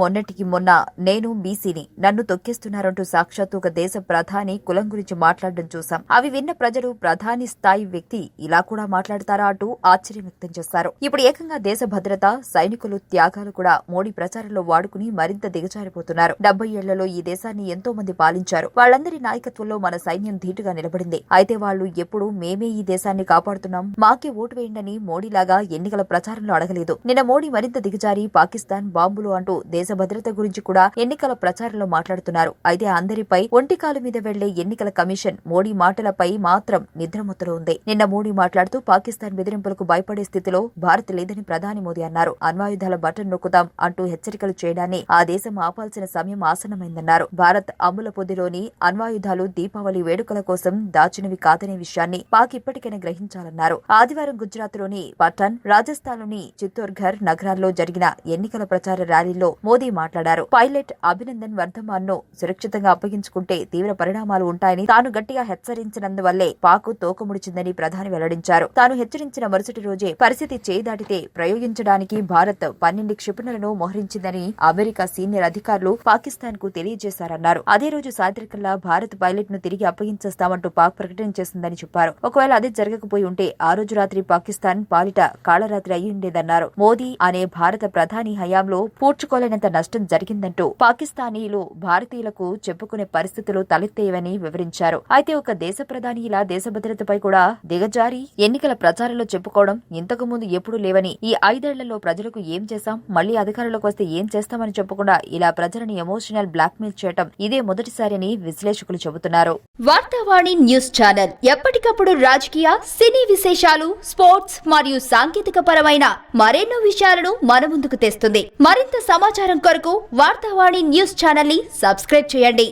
మొన్నటికి మొన్న నేను బీసీని నన్ను తొక్కేస్తున్నారంటూ సాక్షాత్తు ఒక దేశ ప్రధాని కులం గురించి మాట్లాడడం చూసాం అవి విన్న ప్రజలు ప్రధాని స్థాయి వ్యక్తి ఇలా కూడా మాట్లాడతారా అంటూ ఆశ్చర్యం వ్యక్తం చేశారు. ఇప్పుడు ఏకంగా దేశ భద్రత సైనికులు త్యాగాలు కూడా మోడీ ప్రచారంలో వాడుకుని మరింత దిగజారిపోతున్నారు. డెబ్బై ఏళ్ళలో ఈ దేశాన్ని ఎంతో మంది పాలించారు. వాళ్ళందరి నాయకత్వంలో మన సైన్యం ధీటుగా నిలబడింది. అయితే వాళ్ళు ఎప్పుడు మేమే ఈ దేశాన్ని కాపాడుతున్నాం. మాకే ఓటు వేయండని మోడీలాగా ఎన్నికల ప్రచారంలో అడగలేదు. నిన్న మోడీ మరింత దిగజారి పాకిస్తాన్ బాంబులు అంటూ దేశ భద్రత గురించి కూడా ఎన్నికల ప్రచారంలో మాట్లాడుతున్నారు. అయితే అందరిపై ఒంటికాలు మీద వెళ్ళే ఎన్నికల కమిషన్ మోడీ మాటలపై మాత్రం నిద్రమత్తులో ఉంది. నిన్న మోడీ మాట్లాడుతూ పాకిస్తాన్ బెదిరింపులకు భయపడే స్థితిలో భారత్ లేదని ప్రధాని మోదీ అన్నారు. అణ్వాయుధాల బటన్ నొక్కుతాం అంటూ హెచ్చరికలు చేయడాన్ని ఆ దేశం ఆపాల్సిన సమయం ఆసన్నమైందన్నారు. భారత్ అమ్ముల పొదిలోని అణ్వాయుధాలు దీపావళి వేడుకల కోసం దాచినవి కాదనే విషయాన్ని పాక్ ఇప్పటికైనా గ్రహించాలన్నారు. ఆదివారం గుజరాత్లోని పఠన్ రాజస్థాన్లోని చిత్తోర్ఘర్ నగరాల్లో జరిగిన ఎన్నికల ప్రచార ర్యాలీలో మోదీ మాట్లాడారు. పైలట్ అభినందన్ వర్ధమాన్ను సురక్షితంగా అప్పగించుకుంటే తీవ్ర పరిణామాలు ఉంటాయని తాను గట్టిగా హెచ్చరించినందువల్లే పాకు తోకముడిచిందని ప్రధాని వెల్లడించారు. తాను హెచ్చరించిన మరుసటి రోజే పరిస్థితి చేదాటితే ప్రయోగించడానికి భారత్ పన్నెండు క్షిపణులను మోహరించిందని అమెరికా సీనియర్ అధికారులు పాకిస్తాన్కు తెలియజేశారన్నారు. అదే రోజు సాయంత్రికల్లా భారత్ పైలట్ను తిరిగి అప్పగించేస్తామంటూ పాక్ ప్రకటన చేసిందని చెప్పారు. ఒకవేళ అది జరగకపోయి ఉంటే ఆ రోజు రాత్రి పాకిస్తాన్ పాలిట కాళరాత్రి అయి ఉండేదన్నారు మోదీ అనే భారత ప్రధాని హయాంలో పూడ్చుకోలేనంత నష్టం జరిగిందంటూ పాకిస్తానీలు భారతీయులకు చెప్పుకునే పరిస్థితులు తలెత్తేవని వివరించారు. అయితే ఒక దేశ ప్రధాని ఇలా దేశ భద్రతపై కూడా దిగజారి ఎన్నికల ప్రచారంలో చెప్పుకోవడం ఇంతకు ముందు ఎప్పుడూ లేవని ఈ ఐదేళ్ళలో ప్రజలకు ఏం చేశాం మళ్ళీ అధికారంలోకి వస్తే ఏం చేస్తామని చెప్పకుండా ఇలా ప్రజలను ఎమోషనల్ బ్లాక్మెయిల్ చేయటం ఇదే మొదటిసారి అని విశ్లేషకులు చెబుతున్నారు. వార్తావాణి న్యూస్ ఛానల్ ఎప్పటికప్పుడు రాజకీయ సినీ విశేషాలు స్పోర్ట్స్ మరియు సాంకేతిక పరమైన మరెన్నో విషయాలను మన ముందుకు తెస్తుంది. మరింత సమాచారం కొరకు వార్తావాణి న్యూస్ ఛానల్ని సబ్స్క్రైబ్ చేయండి.